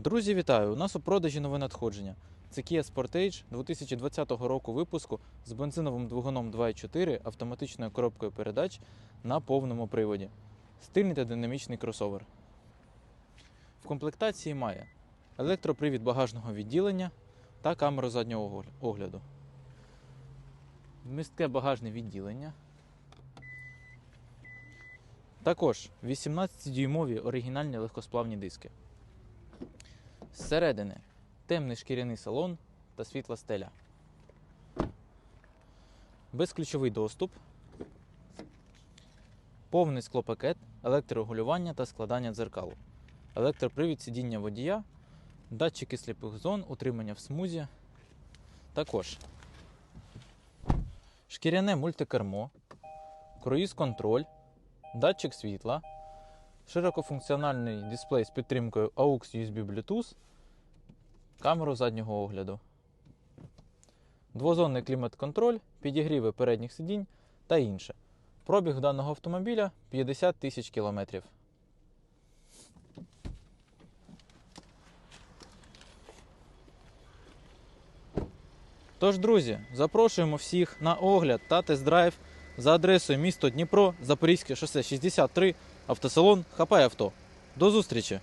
Друзі, вітаю! У нас у продажі нове надходження. Це Kia Sportage 2020 року випуску з бензиновим двигуном 2.4 автоматичною коробкою передач на повному приводі. Стильний та динамічний кросовер. В комплектації має електропривід багажного відділення та камеру заднього огляду. Містке багажне відділення. Також 18-дюймові оригінальні легкосплавні диски. Зсередини темний шкіряний салон та світла стеля. Безключовий доступ. Повний склопакет, електрорегулювання та складання дзеркал. Електропривід сидіння водія, датчики сліпих зон, утримання в смузі. Також шкіряне мультикермо, круїз-контроль, датчик світла, широкофункціональний дисплей з підтримкою AUX USB Bluetooth, камеру заднього огляду, двозонний клімат-контроль, підігріви передніх сидінь та інше. Пробіг даного автомобіля 50 тисяч кілометрів. Тож, друзі, запрошуємо всіх на огляд та тест-драйв за адресою місто Дніпро, Запорізьке шосе 63, автосалон Хапай авто. До зустрічі!